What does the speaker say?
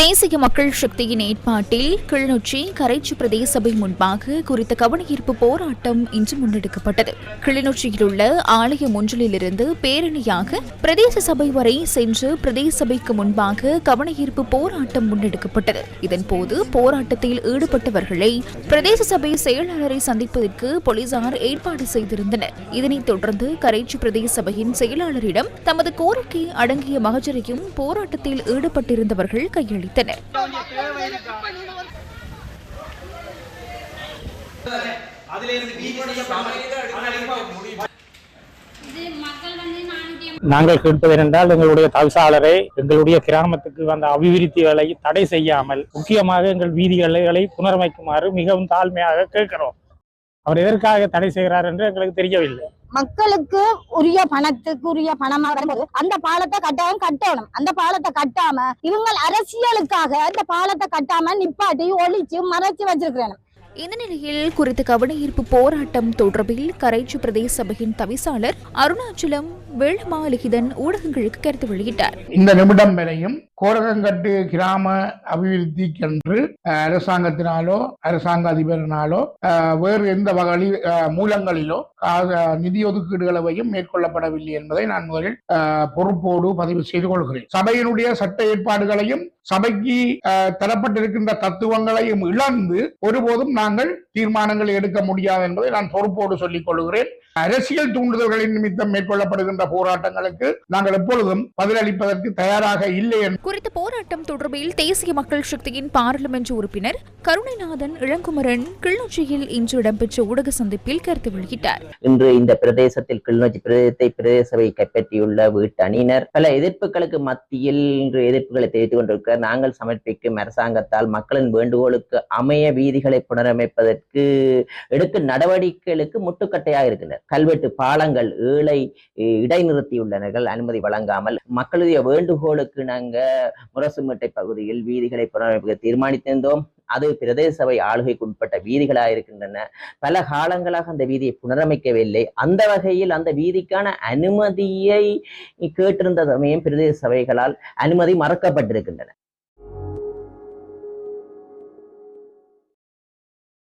தேசிய மக்கள் சக்தியின் ஏற்பாட்டில் கிளிநொச்சி கரைச்சி பிரதேச சபை முன்பாக குறித்த கவனஈர்ப்பு போராட்டம் இன்று முன்னெடுக்கப்பட்டது. கிளிநொச்சியில் உள்ள ஆலயம் ஒன்றிலிருந்து பேரணியாக பிரதேச சபை வரை சென்று பிரதேச சபைக்கு முன்பாக கவனஈர்ப்பு போராட்டம் முன்னெடுக்கப்பட்டது. இதன்போது போராட்டத்தில் ஈடுபட்டவர்களை பிரதேச சபை செயலாளரை சந்திப்பதற்கு போலீசார் ஏற்பாடு செய்திருந்தனர். இதனைத் தொடர்ந்து கரைச்சி பிரதேச சபையின் செயலாளரிடம் தமது கோரிக்கை அடங்கிய மகஜரையும் போராட்டத்தில் ஈடுபட்டிருந்தவர்கள் அளித்தனர் நாங்கள் கேட்பது என்றால் எங்களுடைய தவிசாளரை எங்களுடைய கிராமத்துக்கு வந்த அபிவிருத்திகளை தடை செய்யாமல் முக்கியமாக எங்கள் வீதிகளை புனரமைக்குமாறு மிகவும் தாழ்மையாக கேட்கிறோம். அவர் எதற்காக தடை செய்கிறார் என்று எங்களுக்கு தெரியவில்லை. மக்களுக்கு உரிய பணத்துக்கு உரிய பணமா வரும்போது அந்த பாலத்தை கட்டாயம் கட்டணும். அந்த பாலத்தை கட்டாம இவங்க அரசியலுக்காக அந்த பாலத்தை கட்டாம நிப்பாட்டி ஒழிச்சு மறைச்சு வச்சிருக்கிறேன் இந்த நிலையில் குறித்த கவனஈர்ப்பு போராட்டம் தொடர்பில் கரைச்சி பிரதேச சபையின் தவிசாளர் அருணாச்சலம் வேளமாலிகிதன் ஊடகங்களுக்கு கருத்து வெளியிட்டார். இந்த நிமிடம் வரையும் கோரகங்கட்டு கிராம அபிவிருத்திக்கென்று அரசாங்கத்தினாலோ அரசாங்க அதிபரினாலோ வேறு எந்த வகையில் மூலங்களிலோ நிதி ஒதுக்கீடுகளையும் மேற்கொள்ளப்படவில்லை என்பதை நான் முதலில் பொறுப்போடு பதிவு செய்து கொள்கிறேன். சபையினுடைய சட்ட ஏற்பாடுகளையும் சபைக்கு தரப்பட்டிருக்கின்ற தத்துவங்களையும் இழந்து ஒருபோதும் நாங்கள் தீர்மானங்களை எடுக்க முடியாது என்பதை நான் பொறுப்போடு சொல்லிக் கொள்கிறேன். அரசியல் தூண்டுதல்களின் நிமித்தம் மேற்கொள்ளப்படுகின்ற போராட்டங்களுக்கு நாங்கள் எப்பொழுதும் பதிலளிப்பதற்கு தயாராக இல்லை என்று குறித்த போராட்டம் தொடர்பில் தேசிய மக்கள் சக்தியின் பாராளுமன்ற உறுப்பினர் கருணைநாதன் இளங்குமரன் கிளிநொச்சியில் இன்று இடம்பெற்ற ஊடக சந்திப்பில் கருத்து வெளியிட்டார். இன்று இந்த பிரதேசத்தில் கிளிநொச்சி பிரதேசத்தை பிரதேசவை கைப்பற்றியுள்ள வீட்டு அணியினர் பல எதிர்ப்புகளுக்கு மத்தியில் இன்று எதிர்ப்புகளை தெரிவித்துக் கொண்டிருக்கிறார். நாங்கள் சமர்ப்பிக்கும் அரசாங்கத்தால் மக்களின் வேண்டுகோளுக்கு அமைய வீதிகளை புனரமைப்பதற்கு எடுக்கும் நடவடிக்கைகளுக்கு முட்டுக்கட்டையாக இருக்கின்றனர். கல்வெட்டு பாலங்கள் ஏழை இடைநிறுத்தியுள்ளனர்கள் அனுமதி வழங்காமல் மக்களுடைய வேண்டுகோளுக்கு நாங்க முரசுமேட்டை பகுதியில் வீதிகளை புனரமைக்க தீர்மானித்திருந்தோம். அது பிரதேச சபை ஆளுகைக்கு உட்பட்ட வீதிகளாக இருக்கின்றன. பல காலங்களாக அந்த வீதியை புனரமைக்கவில்லை. அந்த வகையில் அந்த வீதிக்கான அனுமதியை கேட்டிருந்த சமயம் பிரதேச சபைகளால் அனுமதி மறக்கப்பட்டிருக்கின்றன.